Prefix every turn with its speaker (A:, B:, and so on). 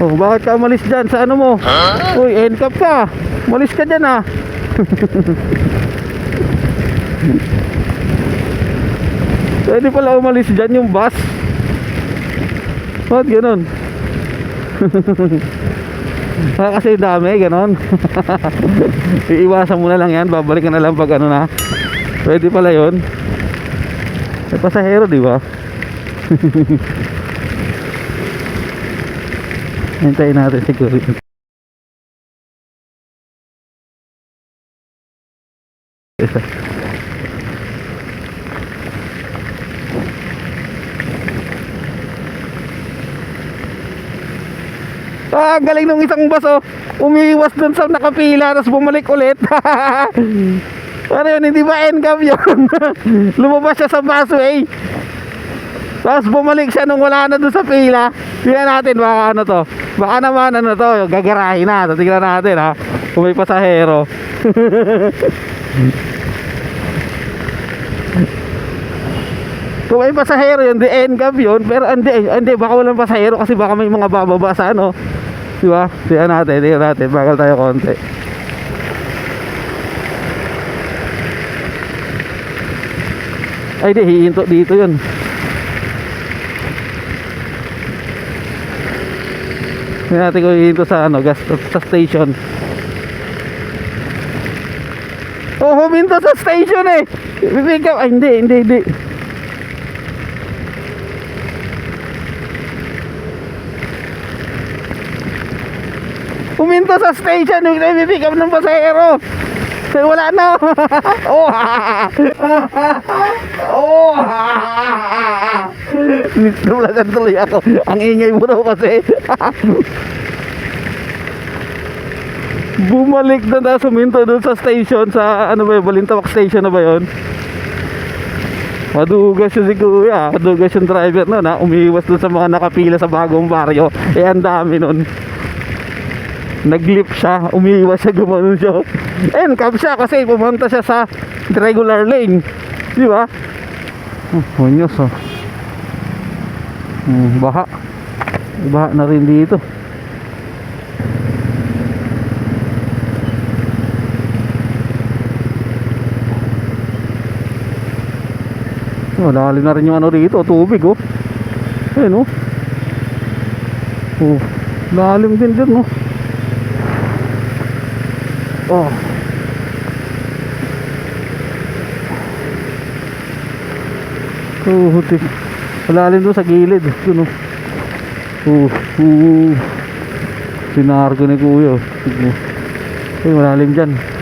A: Oh, bakit ka umalis dyan sa ano mo? Uy, NCAP ka. Umalis ka dyan ah. Pwede pala umalis dyan yung bus. Bakit ganun? Ah, kasi dami, ganon. Iiwasan mo na lang yan, babalik ka na lang pag ano na. Pwede pala yun. May pasahero, di ba? Hintayin natin siguro. Isa. Ah, galing nung isang bus oh. Umiiwas dun sa nakapila tapos bumalik ulit. ano yun, hindi ba NCAP yun? Lumabas siya sa busway. Tapos bumalik siya nung wala na dun sa pila. Tingnan natin baka ano to. Baka naman ano to, gagarahin na. So, tingnan natin ha. Kung may pasahero. Kung may pasahero yun, di NCAP yun. Pero hindi, hindi, baka walang pasahero kasi baka may mga bababa sa ano. Di ba? Tingnan natin, tingnan natin. Bagal tayo konti. Ay, di, hihinto dito yun. Tingnan natin kung hihinto sa ano, gas, sa station. Oh, huminto sa station eh. Pipick up. Ay, hindi, hindi, hindi. Huminto sa station yung pipick up ng pasahero. Wala na. oh. oh. Nitulagan tuloy ako. Ang ingay mo daw kasi. Bumalik na na suminto doon sa station sa ano ba yun, Balintawak station na ba yun? Madugas yun si kuya, madugas yung driver nun ha, umiiwas doon sa mga nakapila sa bagong baryo, eh ang dami nun. Naglip siya, umiiwas siya, gumanon siya. And cab siya kasi pumunta siya sa regular lane. Di ba? Oh, hunyos oh. Hmm, baha. Baha na rin dito. Oh, lalim na rin yung ano rito, tubig oh. Ayun oh. Oh, lalim din dyan oh. Oh. Oh, hutik. Malalim doon sa gilid. Doon oh. Oh, oh. Sinargo ni kuya. oh. Tignan. Ay, malalim dyan.